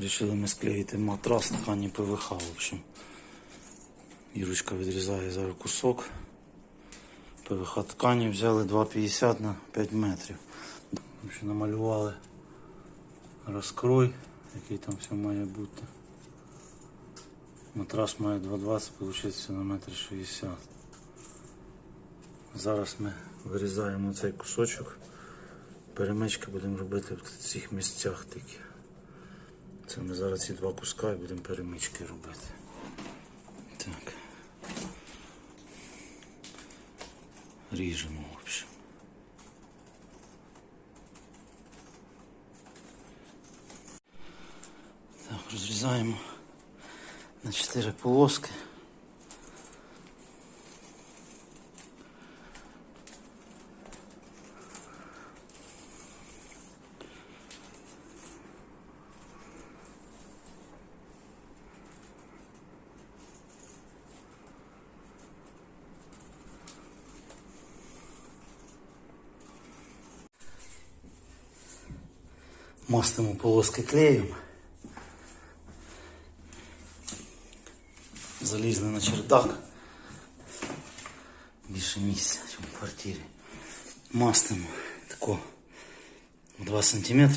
Рішили ми склеїти матрас ткані ПВХ, в общем. Ірочка відрізає зараз кусок. ПВХ ткані взяли 2,50 на 5 метрів. В намалювали розкрой, який там все має бути. Матрас має 2,20, виходить на метр 60. Зараз ми вирізаємо цей кусочок. Перемички будемо робити в цих місцях тільки. Це ми зараз ці два куска і будемо перемички робити. Так. Ріжемо, в общем. Так, розрізаємо на 4 полоски. Мастимо полоски клеєм. Залізли на чердак. Більше місця, ніж в квартирі. Мастимо тако 2 см.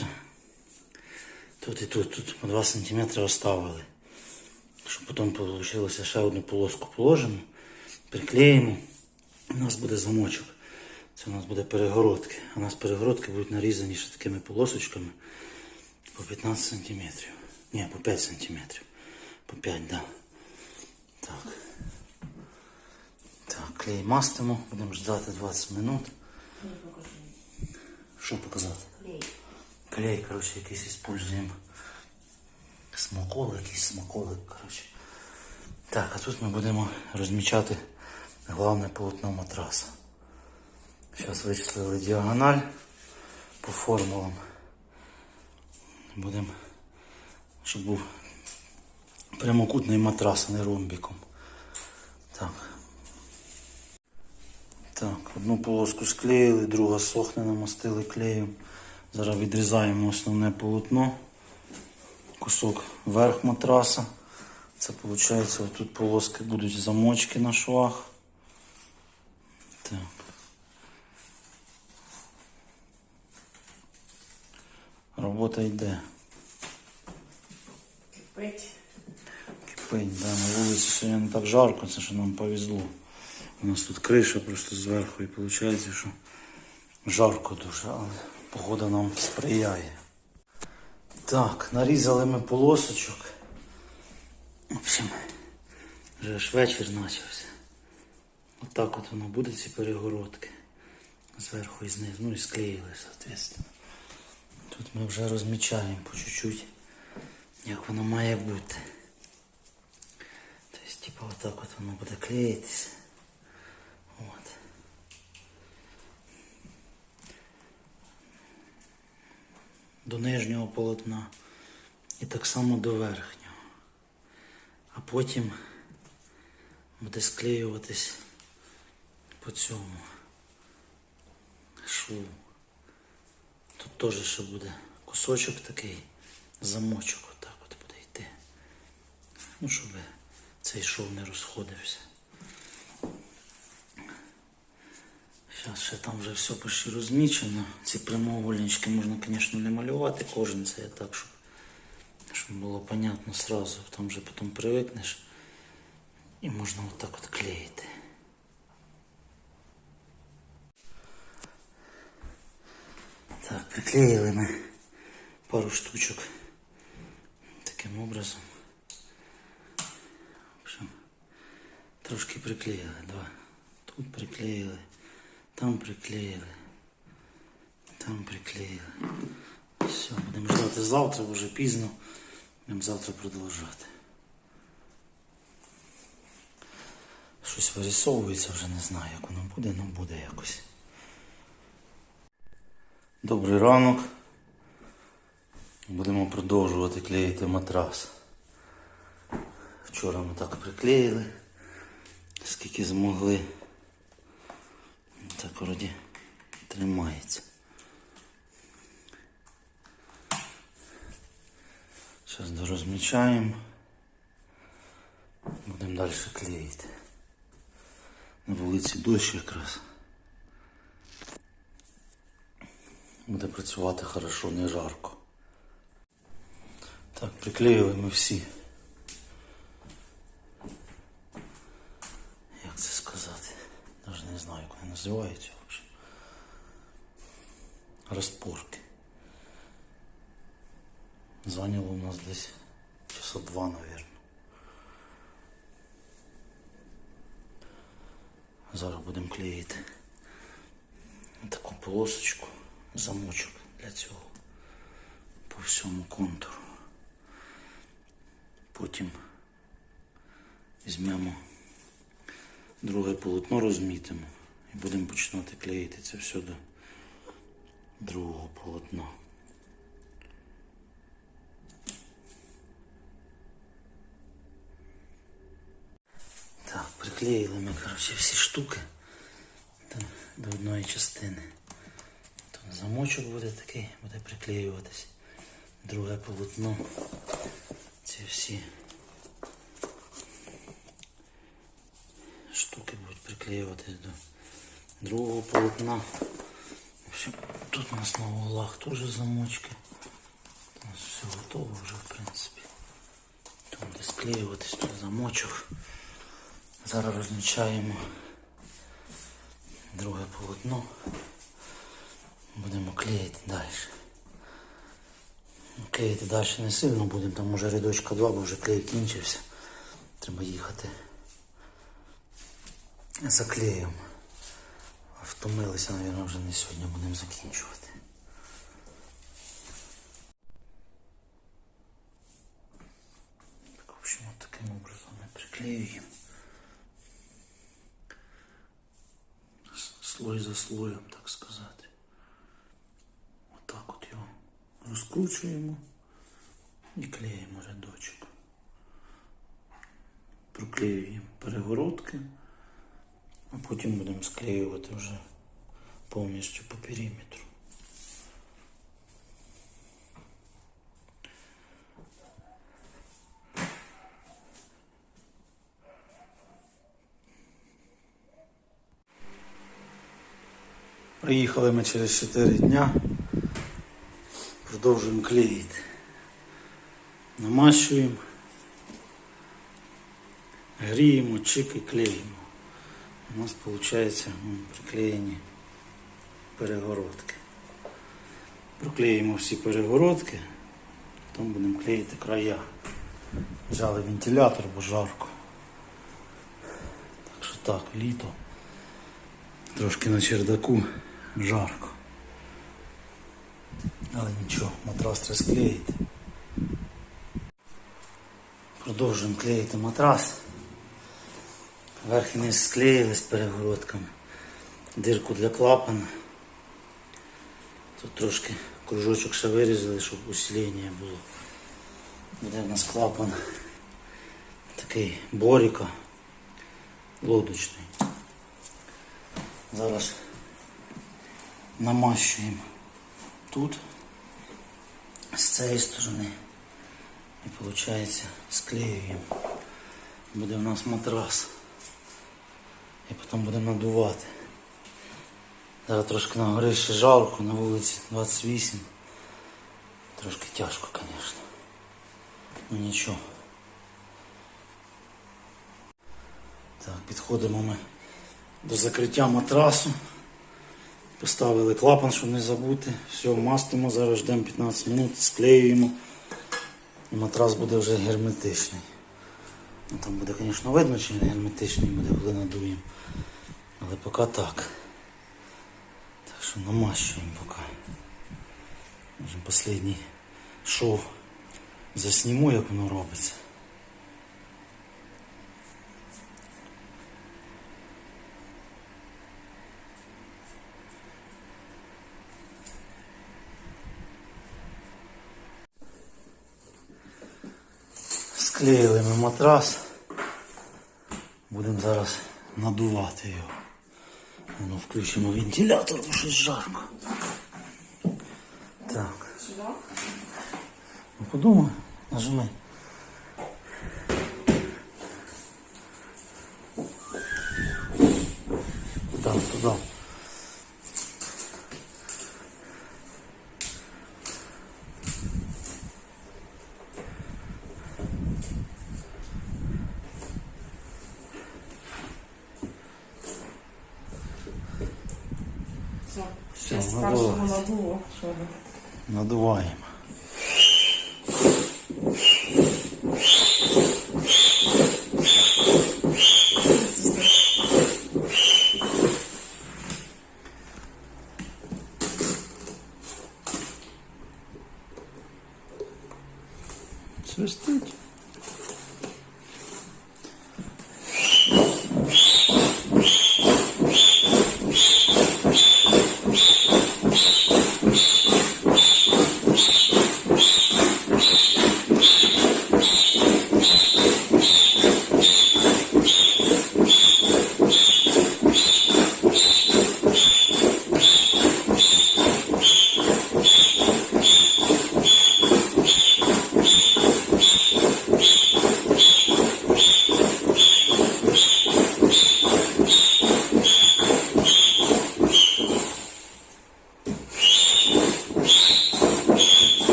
Тут і тут, тут по 2 см оставили. Щоб потім вийшло ще одну полоску положимо, приклеїмо. У нас буде замочок. Це у нас буде перегородки. У нас перегородки будуть нарізані ще такими полосочками по 15 см. Ні, по 5 см. По 5, да. Так. Так, клей мастимо, будемо ждати 20 минут. Що показати? Клей. Клей, коротше, якийсь используємо. Смаколик, якийсь смаколик, коротше. Так, а тут ми будемо розмічати головне полотно матраса. Зараз вичислили діагональ по формулам. Будемо, щоб був прямокутний матрас, а не ромбіком. Так. Так, одну полоску склеїли, друга сохне, намастили клеєм. Зараз відрізаємо основне полотно. Кусок верх матраса. Це виходить, тут полоски будуть замочки на швах. Так. Робота йде. Кипить. Кипить, да, на вулиці сьогодні не так жарко, це що нам повезло. У нас тут криша просто зверху і виходить, що жарко дуже, але погода нам сприяє. Так, нарізали ми полосочок. В общем, вже ж вечір почався. Отак от воно буде ці перегородки. Зверху і знизу, ну і склеїли, соответственно. Тут ми вже розмічаємо по чуть-чуть, як воно має бути. Тобто, типу, отак от воно буде клеїтися. От. До нижнього полотна і так само до верхнього. А потім буде склеюватись по цьому шву. Тут теж ще буде кусочок такий, замочок отак от буде йти. Ну, щоб цей шов не розходився. Зараз ще там вже все почти розмічено. Ці прямоугольнички можна, звісно, не малювати, кожен це так, щоб, щоб було понятно сразу. Там вже потім привикнеш і можна отак от клеїти. Так, приклеїли ми пару штучок таким образом. В общем, трошки приклеїли, два. Тут приклеїли, там приклеїли, там приклеїли. Все, будемо ждати завтра, вже пізно. Будемо завтра продовжувати. Щось вирисовується, вже не знаю, як воно буде, але буде якось. Добрий ранок. Будемо продовжувати клеїти матрас. Вчора ми так приклеїли, скільки змогли. Так вроді тримається. Зараз дорозмічаємо. Будемо далі клеїти. На вулиці дощ якраз. Буде працювати хорошо, не жарко. Так, приклеїли ми всі. Як це сказати? Навіть не знаю, як вони називаються. Розпорки. Зайняло у нас десь часа два, мабуть. Зараз будемо клеїти таку полосочку, замочок для цього по всьому контуру. Потім візьмемо друге полотно, розмітимо і будемо починати клеїти це все до другого полотна. Так, приклеїли ми, коротше, всі штуки там, до одної частини. Замочок буде такий, буде приклеюватись. Друге полотно. Ці всі штуки будуть приклеюватись до другого полотна. Тут у нас на углах теж замочки. У нас все готово вже, в принципі. Тут буде склеюватись, тут замочок. Зараз розмічаємо друге полотно. Будемо клеїти далі. Клеїти далі не сильно будемо, там уже рядочка два, бо вже клей кінчився. Треба їхати. Заклеїмо. Втомилися, мабуть, вже не сьогодні будемо закінчувати. Так, в общем, вот таким образом ми приклеюємо. Слой за слоєм, так сказати. Отак от його розкручуємо і клеїмо рядочок. Проклеюємо перегородки, а потім будемо склеювати вже повністю по периметру. Приїхали ми через 4 дня. Продовжуємо клеїти. Намащуємо, гріємо, чик і клеїмо. У нас виходить приклеєні перегородки. Проклеїмо всі перегородки, потім будемо клеїти края. Взяли вентилятор, бо жарко. Так що так, літо. Трошки на чердаку жарко. Але нічого, матрас треба склеїти. Продовжуємо клеїти матрас. Верх і низ склеїли з перегородками. Дирку для клапана. Тут трошки кружочок ще вирізали, щоб усилення було. Буде в нас клапан такий боріка лодочний. Зараз намащуємо тут, з цієї сторони. І виходить склеюємо. Буде у нас матрас. І потім будемо надувати. Зараз трошки на горі ще на вулиці 28. Трошки тяжко, звісно. Ну нічого. Так, підходимо ми до закриття матрасу. Поставили клапан, щоб не забути. Все, мастимо, зараз ждемо 15 минут, склеюємо. І матрас буде вже герметичний. Ну, там буде, звісно, видно, чи він герметичний буде, коли надуємо. Але поки так. Так що намащуємо поки. Вже останній шов засніму, як воно робиться. Склеїли ми матрас. Будемо зараз надувати його. Ну, включимо вентилятор, бо щось жарко. Так. Ну подумай. Нажми. Так, туди. Все. Надо першого лазити. надуло, щоб Надуваємо.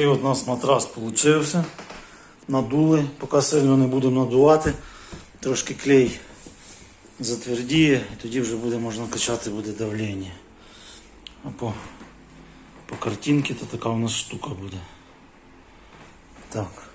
Отакий от у нас матрас получився. Надули, поки сильно не будемо надувати. Трошки клей затвердіє, і тоді вже буде можна качати буде давлення. А по, по картинці то така у нас штука буде. Так.